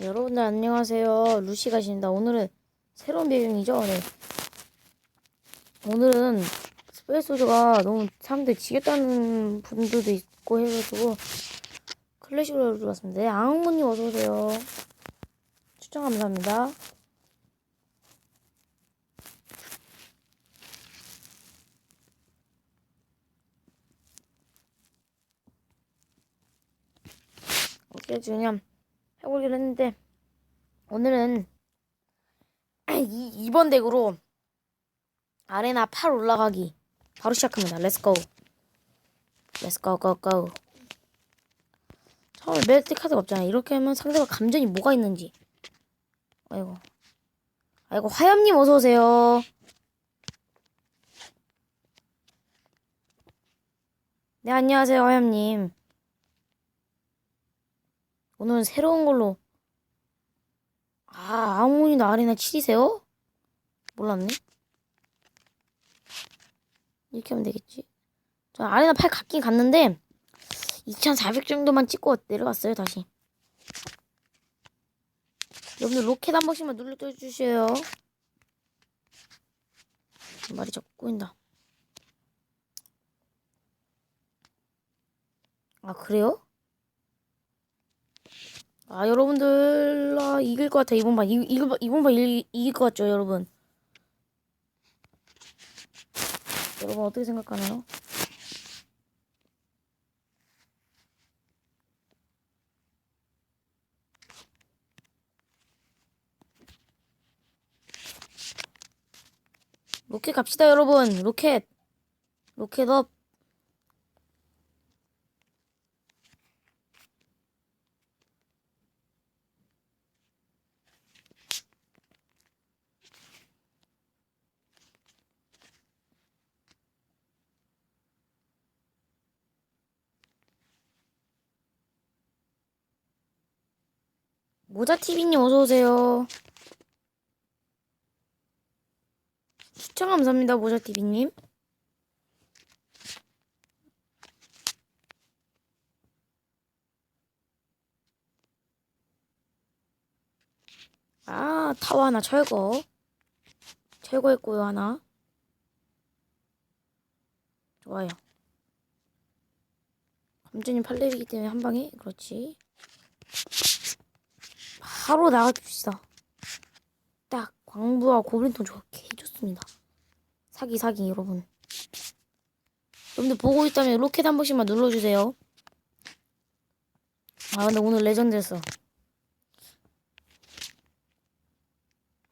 여러분들 안녕하세요. 루시가십니다. 오늘은 새로운 배경이죠. 네. 오늘은 스페이스 소저가 너무 사람들이 지겹다는 분들도 있고 해가지고 클래식으로 들어왔습니다. 네, 앙무님 어서오세요. 추천 감사합니다. 어떻게 그냥 해보기로 했는데 오늘은 이, 2번 덱으로 아레나 8 올라가기 바로 시작합니다. 렛츠고 렛츠고 고고 처음에 멜티 카드가 없잖아. 이렇게 하면 상대가 감전이 뭐가 있는지 아이고 아이고 화염님 어서오세요. 네 안녕하세요 화염님. 오늘은 새로운 걸로. 아 아무리나 아레나 7이세요? 몰랐네. 이렇게 하면 되겠지. 저 아레나 8 갔긴 갔는데 2400 정도만 찍고 내려갔어요 다시. 여러분들 로켓 한 번씩만 눌러주세요. 말이 자꾸 꼬인다. 아 그래요? 아 여러분들 아, 이길 것 같아. 이번 판 이, 이번 판 이번 판 이, 이길 것 같죠 여러분? 여러분 어떻게 생각하나요? 로켓 갑시다 여러분. 로켓. 로켓 업 모자TV님 어서오세요. 추천 감사합니다, 모자TV님. 아, 타워 하나 철거. 철거했고요, 하나. 좋아요. 감전이 팔레이기 때문에 한 방에, 그렇지. 바로 나가줍시다. 딱 광부와 고블린통 좋게 해줬습니다. 사기 사기 여러분. 여러분들 보고 있다면 로켓 한 번씩만 눌러주세요. 아 근데 오늘 레전드였어.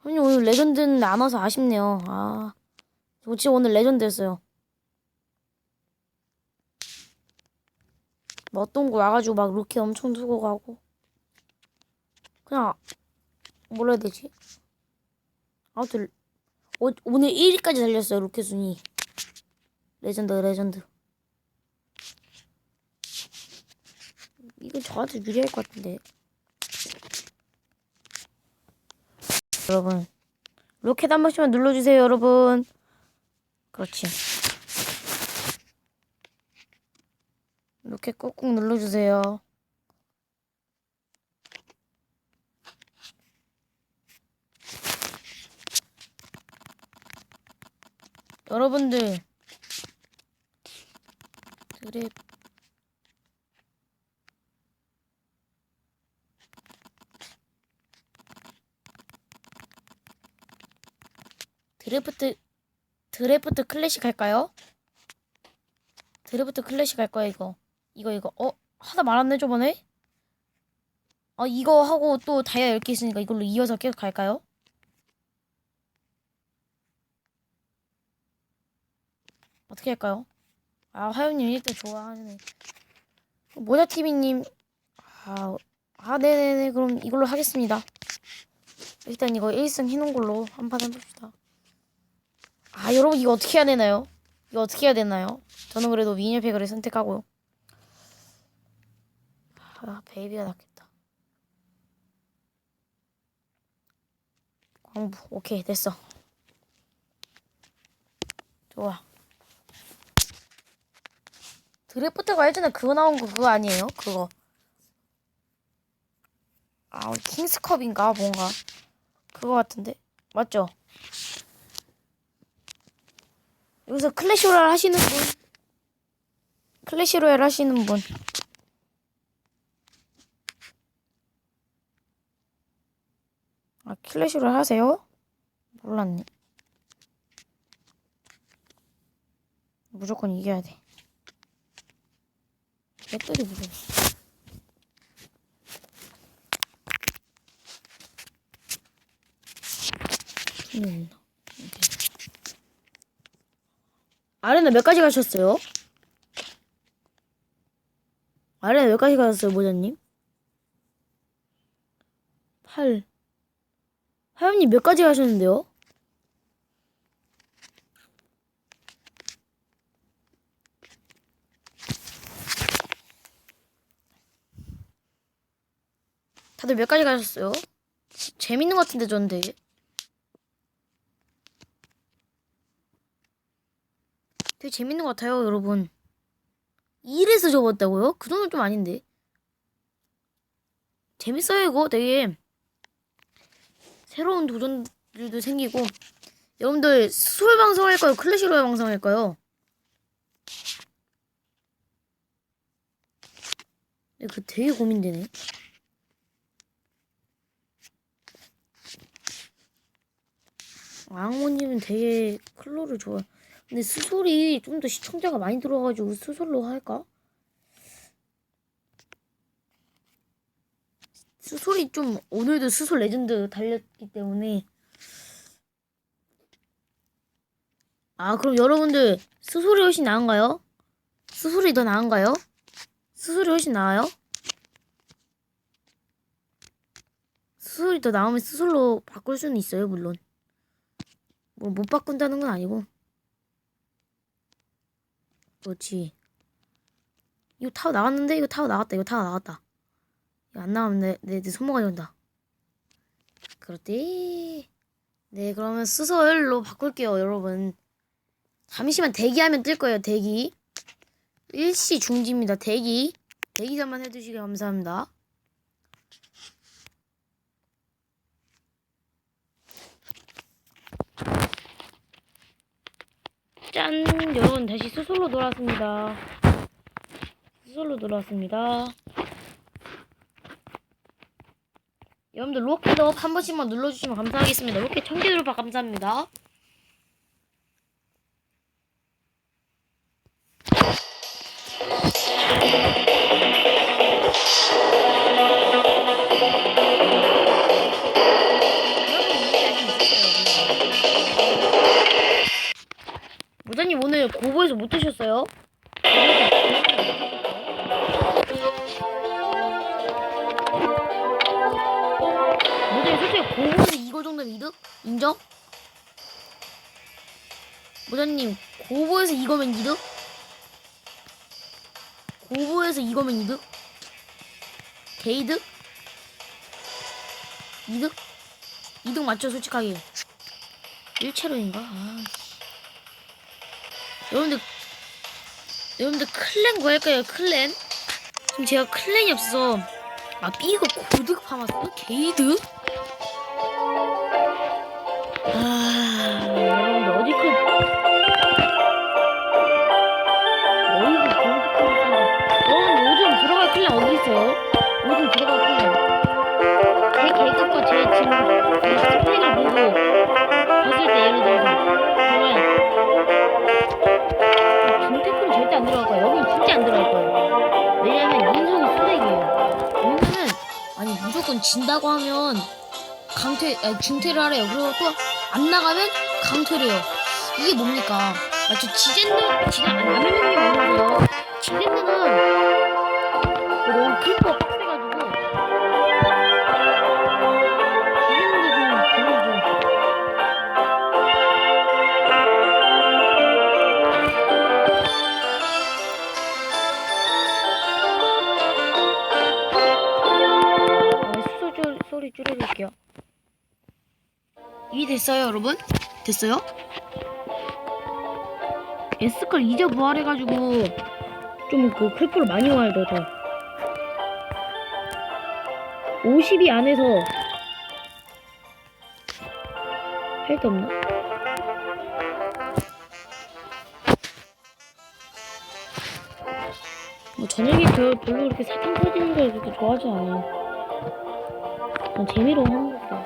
아니 오늘 레전드는 안 와서 아쉽네요. 아, 저 진짜 오늘 레전드였어요. 뭐 어떤 거 와가지고 막 로켓 엄청 두고 가고. 그냥 뭐라 해야 되지? 아무튼 오, 오늘 1위까지 달렸어요 로켓 순위. 레전드 레전드. 이건 저한테 유리할 것 같은데. 여러분 로켓 한 번씩만 눌러주세요 여러분. 그렇지. 로켓 꾹꾹 눌러주세요 여러분들 드랩 드래프트 드래프트 클래식 할까요? 드래프트 클래식 할 거야 이거. 이거 이거. 어? 하다 말았네 저번에? 어 이거 하고 또 다이아 10개 있으니까 이걸로 이어서 계속 갈까요? 어떻게 할까요? 아, 하연님 1등 좋아하네. 모자TV님, 아, 아, 네네네. 그럼 이걸로 하겠습니다. 일단 이거 1승 해놓은 걸로 한 판 해봅시다. 아, 여러분, 이거 어떻게 해야 되나요? 이거 어떻게 해야 되나요? 저는 그래도 미니팩을 선택하고요. 아, 베이비가 낫겠다. 광부, 오케이, 됐어. 좋아. 드래프트가 예전에 그거 나온 거 그거 아니에요? 그거. 아 킹스컵인가 뭔가 그거 같은데 맞죠? 여기서 클래시 로얄 하시는 분 클래시 로얄 하시는 분 아, 클래시 로얄 하세요? 몰랐네. 무조건 이겨야 돼. 맷돌이 무슨. 음, 아레나 몇 가지 가셨어요? 아레나 몇 가지 가셨어요, 모자님? 8. 하연님 몇 가지 가셨는데요? 다들 몇 가지 가셨어요? 지- 재밌는 것 같은데 저는 되게 되게 재밌는 것 같아요 여러분 1에서 접었다고요? 그 정도는 좀 아닌데 재밌어요 이거 되게 새로운 도전들도 생기고 여러분들 수술 방송 할까요? 클래시 로얄 방송 할까요? 그 되게 고민되네. 앙모님은 되게 클로를 좋아. 근데 수솔이 좀 더 시청자가 많이 들어와가지고 수솔로 할까? 수솔이 좀 오늘도 수솔 레전드 달렸기 때문에 아 그럼 여러분들 수솔이 훨씬 나은가요? 수솔이 더 나은가요? 수솔이 훨씬 나아요? 수솔이 더 나으면 수솔로 바꿀 수는 있어요 물론 뭐 못 바꾼다는 건 아니고. 그렇지? 이거 타워 나갔는데? 이거 타워 나갔다. 이거 타워 나갔다. 이거 안 나가면 내, 내, 내 손모가지 온다. 그렇지 네 그러면 수설로 바꿀게요 여러분. 잠시만 대기하면 뜰 거예요 대기. 일시 중지입니다 대기. 대기자만 해주시기 감사합니다 짠. 여러분 다시 수술로 돌아왔습니다. 수술로 돌아왔습니다. 여러분들 로켓업 한 번씩만 눌러주시면 감사하겠습니다. 로켓 천개 돌파 감사합니다 모자님 오늘 고보에서 못 드셨어요? 모자님 솔직히 고보에서 이거 정도는 이득? 인정? 모자님 고보에서 이거면 이득? 고보에서 이거면 이득? 개이득? 이득? 이득 맞죠 솔직하게 일체로인가? 아. 여러분들 여러분들 클랜 구할까요 클랜? 지금 제가 클랜이 없어서 아 B가 고득 파마스? 게이드? 아 무조건 진다고 하면 강퇴 아니 중퇴를 하래요. 그리고 또 안 나가면 강퇴래요. 이게 뭡니까? 아, 저 지젠느 지가 라면 형님 모르세요. 지젠느는 소 소리 줄여줄게요. 이해 됐어요, 여러분? 됐어요? S컬 이제 부활해가지고 좀그 클프를 많이 와야 돼, 더. 50이 안에서 할데 없나? 뭐 저녁에 별, 별로 그렇게 사탕 터지는 걸 그렇게 좋아하지 않아요. 그냥 재미로 하는 거다.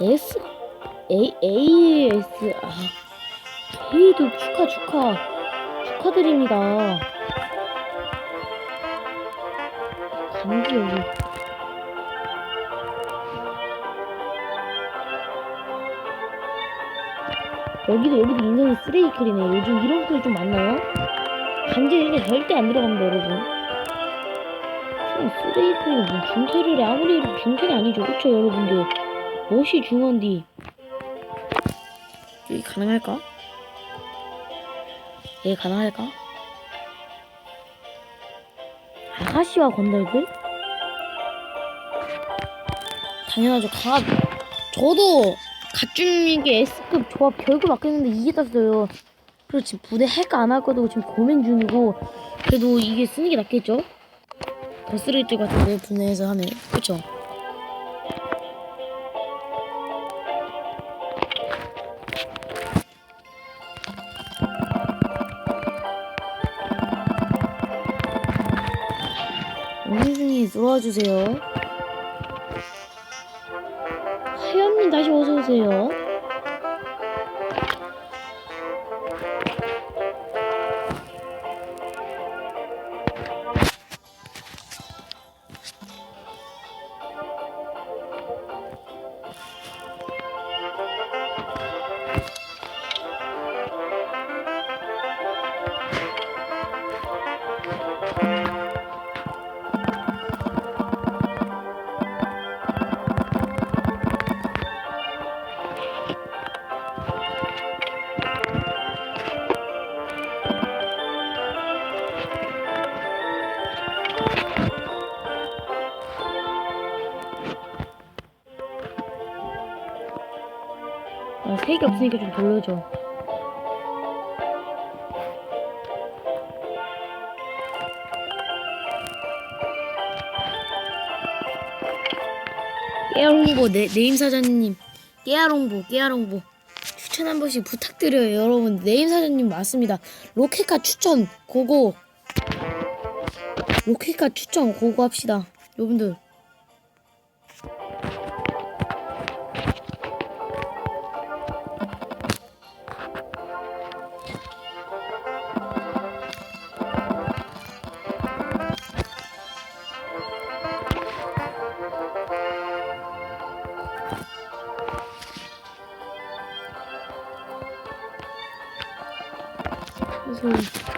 S A A S 아 K도 축하 축하 축하드립니다. 감기 여기. 여기도 여기도 인생이 쓰레기 클이네. 요즘 이런 클좀 많나요? 간지 이게 절대 안 들어갑니다, 여러분. 무슨 쓰레기 클이 뭐 중태를 해. 아무리 해도 중태가 아니죠, 그쵸, 여러분들? 무엇이 중요한디? 여기 가능할까? 얘 가능할까? 아가씨와 건달들? 당연하죠. 가 저도 갓준님께 S급 조합 결국 맡겼는데 이게 땄어요. 그리고 지금 부대 할까 안 할까 도 지금 고민 중이고 그래도 이게 쓰는 게 낫겠죠? 더 쓰레기 것 같은데 분해해서 하면 그쵸? 원숭이 들어와 주세요. 하연님 다시 어서 오세요. 없으니까 좀 별로죠. 깨알홍보 네, 네임 사장님. 깨알홍보 깨알홍보. 추천 한 번씩 부탁드려요 여러분. 네임 사장님 맞습니다. 로켓카 추천 고고. 로켓카 추천 고고 합시다 여러분들 그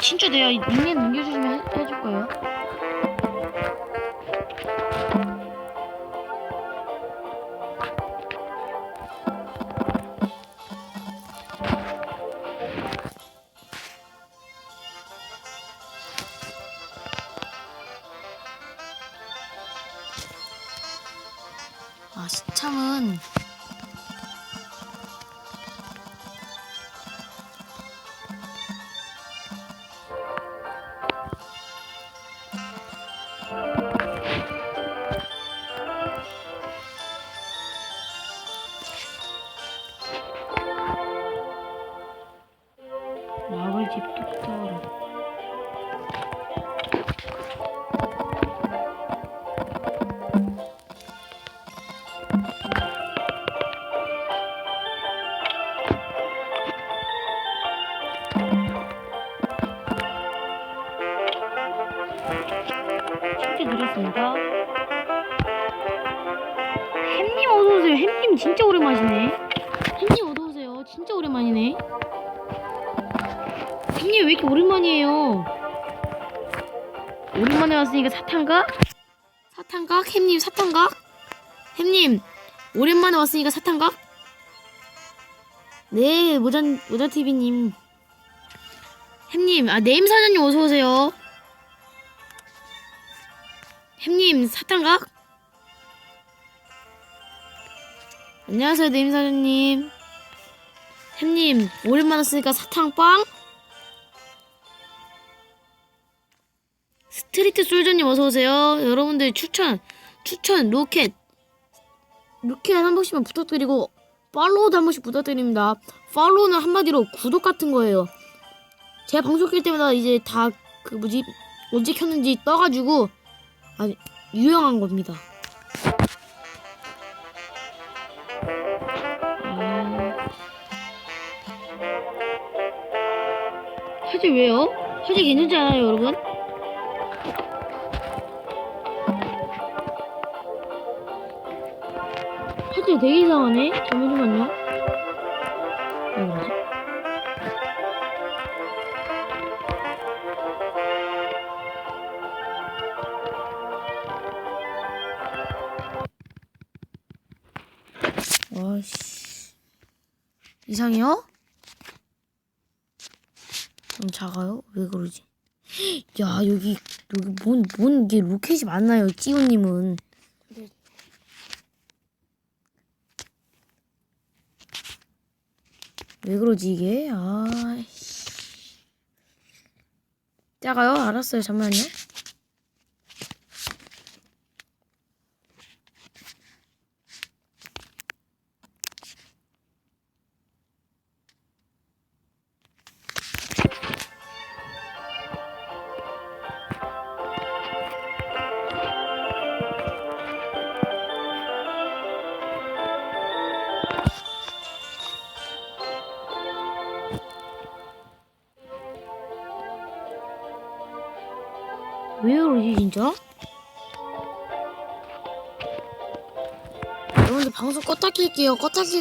진짜 남겨주시면 해, 해줄 쉽게 드렸습니다. 햄님 어서오세요. 햄님 진짜 오랜만이네. 햄님 어서오세요. 진짜 오랜만이네. 햄님 왜 이렇게 오랜만이에요? 오랜만에 왔으니까 사탕각? 사탕각? 햄님 사탕각? 햄님 오랜만에 왔으니까 사탕각? 네 모잔 모자TV님 햄님 아 네임 사장님 어서 오세요 햄님 사탕각? 안녕하세요 네임 사장님 햄님 오랜만에 왔으니까 사탕빵? 스트리트 솔저님 어서 오세요. 여러분들 추천 추천 로켓 로켓 한 번씩만 부탁드리고 팔로우도 한 번씩 부탁드립니다. 팔로우는 한마디로 구독 같은 거예요. 제가 방송 킬 때마다 이제 다 그 뭐지 언제 켰는지 떠가지고 아주 유용한 겁니다. 음... 화질 왜요? 화질 괜찮지 않아요, 여러분? 화질 되게 이상하네. 잠시만요. 와씨 이상해요? 좀 작아요? 왜 그러지? 야 여기 여기 뭔뭔 이게 로켓이 많나요, 찌우님은? 왜 그러지 이게? 아, 작아요? 알았어요. 잠만요. 진짜? 여러분들 방송 껐다 킬게요. 껐다 킬